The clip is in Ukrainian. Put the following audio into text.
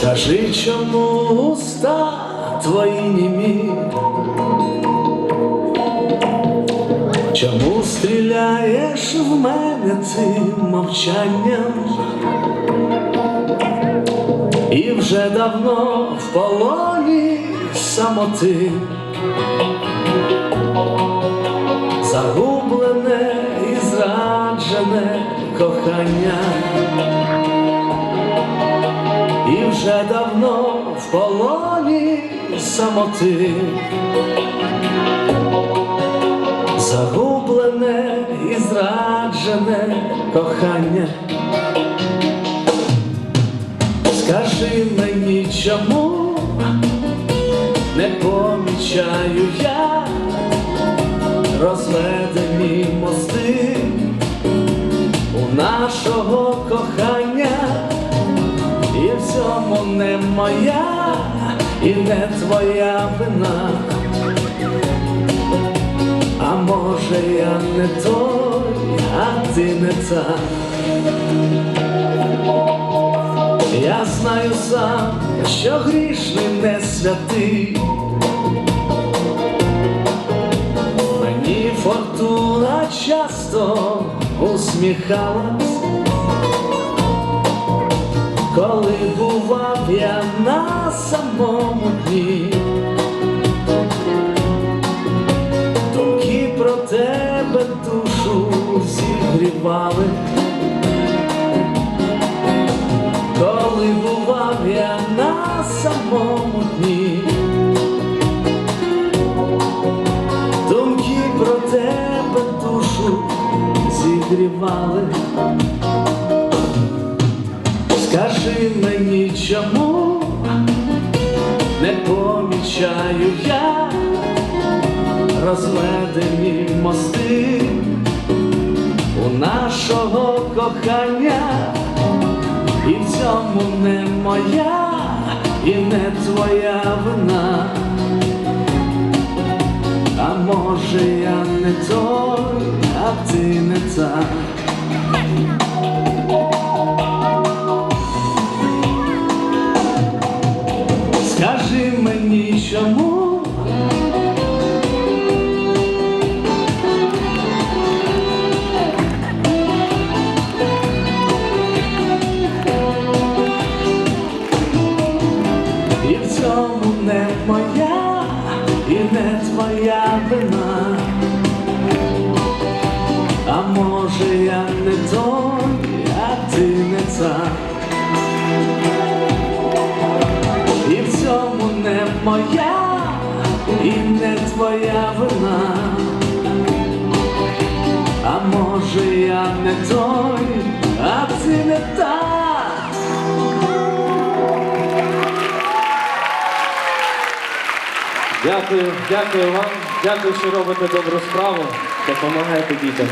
Скажи, чому уста твої німі? Чому стріляєш в мене цим мовчанням? І вже давно в полоні самоти, вже давно в полоні самоти, загублене і зраджене кохання. Скажи мені, чому не помічаю я розведені мости не моя і не твоя вина. А може я не той, а ти не та. Я знаю сам, що грішний не святий. Мені фортуна часто усміхалась. Коли бував я на самому дні, думки про тебе душу зігрівали, коли бував я на самому дні, думки про тебе душу зігрівали. Скажи мені, чому не помічаю я розведені мости у нашого кохання, і в цьому не моя і не твоя вина. А може я не той, а ти не та. Не твоя вина. А може я не той, а ти не та. І в цьому не моя і не твоя вина. А може я не той, а ти не та. Дякую, дякую вам. Дякую, що робите добру справу, допомагаєте дітям.